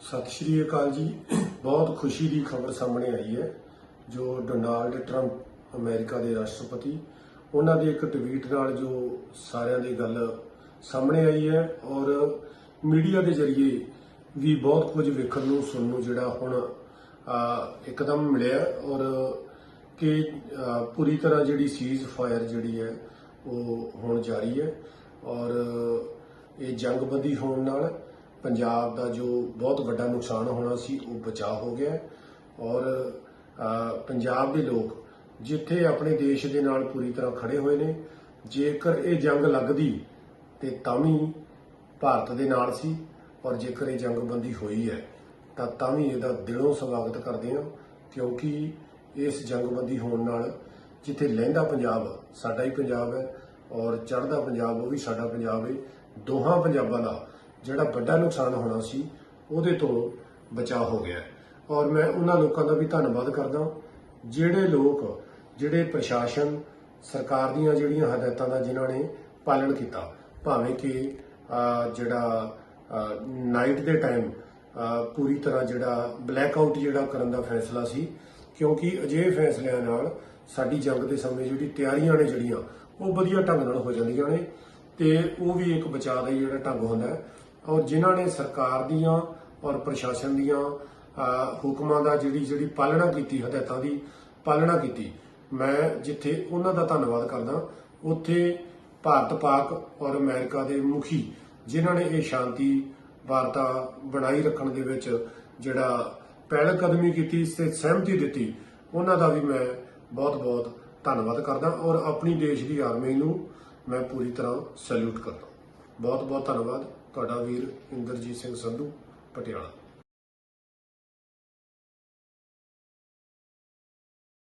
ਸਤਿ ਸ਼੍ਰੀ ਅਕਾਲ ਜੀ। ਬਹੁਤ ਖੁਸ਼ੀ ਦੀ ਖਬਰ ਸਾਹਮਣੇ ਆਈ ਹੈ ਜੋ ਡੋਨਾਲਡ ਟਰੰਪ ਅਮਰੀਕਾ ਦੇ ਰਾਸ਼ਟਰਪਤੀ ਉਹਨਾਂ ਦੇ ਇੱਕ ਟਵੀਟ ਨਾਲ ਜੋ ਸਾਰਿਆਂ ਦੀ ਗੱਲ ਸਾਹਮਣੇ ਆਈ ਹੈ ਔਰ ਮੀਡੀਆ ਦੇ ਜ਼ਰੀਏ ਵੀ ਬਹੁਤ ਕੁਝ ਵੇਖਣ ਨੂੰ ਸੁਣਨ ਨੂੰ ਜਿਹੜਾ ਹੁਣ ਅਹ, ਇੱਕਦਮ ਮਿਲਿਆ ਔਰ ਕਿ ਪੂਰੀ ਤਰ੍ਹਾਂ ਜਿਹੜੀ ਸੀਜ਼ ਫਾਇਰ ਜਿਹੜੀ ਹੈ ਉਹ ਹੁਣ ਜਾਰੀ ਹੈ ਔਰ ਇਹ ਜੰਗਬੰਦੀ ਹੋਣ ਨਾਲ ਪੰਜਾਬ ਦਾ ਜੋ ਬਹੁਤ ਵੱਡਾ ਨੁਕਸਾਨ ਹੋਣਾ ਸੀ, ਉਹ ਬਚਾਅ ਹੋ ਗਿਆ ਔਰ ਪੰਜਾਬ ਦੇ ਲੋਕ ਜਿੱਥੇ ਆਪਣੇ ਦੇਸ਼ ਦੇ ਨਾਲ ਪੂਰੀ ਤਰ੍ਹਾਂ ਖੜੇ ਹੋਏ ਨੇ, ਜੇਕਰ ਇਹ ਜੰਗ ਲੱਗਦੀ, ਤੇ ਤਾਂ ਵੀ ਭਾਰਤ ਦੇ ਨਾਲ ਸੀ। ਔਰ ਜੇਕਰ ਇਹ ਜੰਗਬੰਦੀ ਹੋਈ ਹੈ, ਤਾਂ ਤਾਂ ਵੀ ਇਹਦਾ ਦਿਲੋਂ ਸਵਾਗਤ ਕਰਦੇ ਹਾਂ, ਕਿਉਂਕਿ ਇਸ ਜੰਗਬੰਦੀ ਹੋਣ ਨਾਲ ਜਿੱਥੇ ਲਹਿੰਦਾ ਪੰਜਾਬ, ਸਾਡਾ ਹੀ ਪੰਜਾਬ ਹੈ, ਔਰ ਚੜ੍ਹਦਾ ਪੰਜਾਬ, ਉਹ ਵੀ ਸਾਡਾ ਪੰਜਾਬ ਹੈ ਦੋਹਾਂ ਪੰਜਾਬਾਂ ਦਾ ਜਿਹੜਾ ਵੱਡਾ ਨੁਕਸਾਨ ਹੋਣਾ ਸੀ, ਉਹਦੇ ਤੋਂ ਬਚਾਅ ਹੋ ਗਿਆ ਔਰ ਮੈਂ ਉਹਨਾਂ ਲੋਕਾਂ ਦਾ ਵੀ ਧੰਨਵਾਦ ਕਰਦਾ ਜਿਹੜੇ ਲੋਕ, ਜਿਹੜੇ ਪ੍ਰਸ਼ਾਸਨ, ਸਰਕਾਰ ਦੀਆਂ ਜਿਹੜੀਆਂ ਹਦਾਇਤਾਂ ਦਾ ਜਿਨ੍ਹਾਂ ਨੇ ਪਾਲਣ ਕੀਤਾ, ਭਾਵੇਂ ਕਿ ਜਿਹੜਾ ਨਾਈਟ ਦੇ ਟਾਈਮ ਪੂਰੀ ਤਰ੍ਹਾਂ ਜਿਹੜਾ ਬਲੈਕ ਆਊਟ ਜਿਹੜਾ ਕਰਨ ਦਾ ਫੈਸਲਾ ਸੀ, ਕਿਉਂਕਿ ਅਜਿਹੇ ਫੈਸਲਿਆਂ ਨਾਲ ਸਾਡੀ ਜੰਗ ਦੇ ਸਮੇਂ ਜਿਹੜੀ ਤਿਆਰੀਆਂ ਨੇ ਜਿਹੜੀਆਂ, ਉਹ ਵਧੀਆ ਢੰਗ ਨਾਲ ਹੋ ਜਾਂਦੀਆਂ ਨੇ ਤੇ ਉਹ ਵੀ ਇੱਕ ਬਚਾਅ ਦਾ ਹੀ ਜਿਹੜਾ ਢੰਗ ਹੁੰਦਾ ਔਰ ਜਿਨ੍ਹਾਂ ਨੇ ਸਰਕਾਰ ਦੀਆਂ ਔਰ ਪ੍ਰਸ਼ਾਸਨ ਦੀਆਂ ਹੁਕਮਾਂ ਦਾ ਜਿਹੜੀ ਜਿਹੜੀ ਪਾਲਣਾ ਕੀਤੀ, ਹਦਾਇਤਾਂ ਦੀ ਪਾਲਣਾ ਕੀਤੀ, ਮੈਂ ਜਿੱਥੇ ਉਹਨਾਂ ਦਾ ਧੰਨਵਾਦ ਕਰਦਾ, ਉੱਥੇ ਭਾਰਤ ਪਾਕ ਔਰ ਅਮਰੀਕਾ ਦੇ ਮੁਖੀ, ਜਿਨ੍ਹਾਂ ਨੇ ਇਹ ਸ਼ਾਂਤੀ ਵਾਰਤਾ ਬਣਾਈ ਰੱਖਣ ਦੇ ਵਿੱਚ ਜਿਹੜਾ ਪਹਿਲ ਕਦਮੀ ਕੀਤੀ, ਤੇ ਸਹਿਮਤੀ ਦਿੱਤੀ, ਉਹਨਾਂ ਦਾ ਵੀ ਮੈਂ ਬਹੁਤ-ਬਹੁਤ ਧੰਨਵਾਦ ਕਰਦਾ ਔਰ ਆਪਣੀ ਦੇਸ਼ ਦੀ ਆਰਮੀ ਨੂੰ ਮੈਂ ਪੂਰੀ ਤਰ੍ਹਾਂ ਸੈਲੂਟ ਕਰਦਾ। ਬਹੁਤ-ਬਹੁਤ ਧੰਨਵਾਦ। ਤੁਹਾਡਾ ਵੀਰ ਇੰਦਰਜੀਤ ਸਿੰਘ ਸੰਧੂ ਪਟਿਆਲਾ।